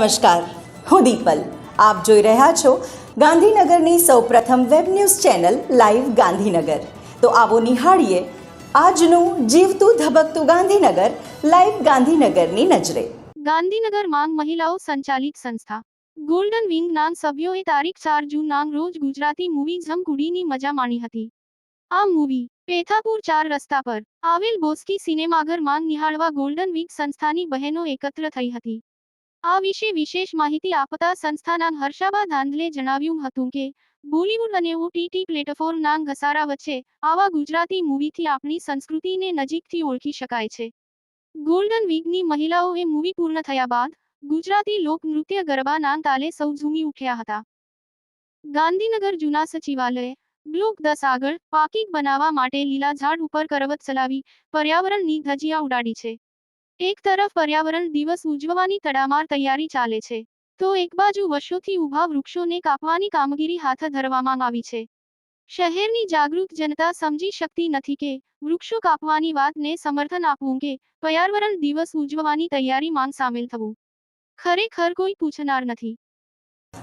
નમસ્કાર, હું દીપલ. આપ જોઈ રહ્યા છો ગાંધીનગરની સૌપ્રથમ web news channel live Gandhinagar. તો આવો નિહાળીએ આજનું જીવતું ધબકતું ગાંધીનગર, લાઈવ ગાંધીનગરની નજરે. ગાંધીનગર માંગ મહિલાઓ સંચાલિત સંસ્થા. ગોલ્ડન વિંગ નાંગ સભ્યોએ તારીખ ચાર જૂન નાંગ રોજ ગુજરાતી મૂવી ઝમકુડીની મજા માણી હતી. આ મૂવી, પેથાપુર ચાર રસ્તા પર, આવેલ બોસ્કી સિનેમાઘર માંગ નિહાળવા ગોલ્ડન વીક સંસ્થાની બહેનો એકત્ર થઈ હતી. આ વિશે વિશેષ માહિતી આપતા સંસ્થાના હર્ષાબા ધાંધલે જણાવ્યું હતું કે, બોલિવૂડ અને ઓટીટી પ્લેટફોર્મના ઘસારા વચ્ચે આવા ગુજરાતી મૂવીથી આપણી સંસ્કૃતિને નજીકથી ઓળખી શકાય છે. ગોલ્ડન વીકની મહિલાઓએ મૂવી પૂર્ણ થયા બાદ, ગુજરાતી લોક નૃત્ય ગરબાના તાલે સૌ ઝૂમી ઉઠ્યા હતા. ગાંધીનગર જૂના સચિવાલય, બ્લોક દસ આગળ પાકિક બનાવવા માટે લીલા ઝાડ ઉપર કરવત ચલાવી પર્યાવરણની ધજીયા ઉડાડી છે. એક તરફ પર્યાવરણ દિવસ ઉજવવાની તડામાર તૈયારી ચાલે છે, તો એક બાજુ વર્ષોથી ઊભા વૃક્ષોને કાપવાની કામગીરી હાથ ધરવામાં આવી છે. શહેરની જાગૃત જનતા સમજી શકતી નથી કે વૃક્ષો કાપવાની વાતને સમર્થન આપવું કે પર્યાવરણ દિવસ ઉજવવાની તૈયારીમાં સામેલ થવું. ખરેખર કોઈ પૂછનાર નથી.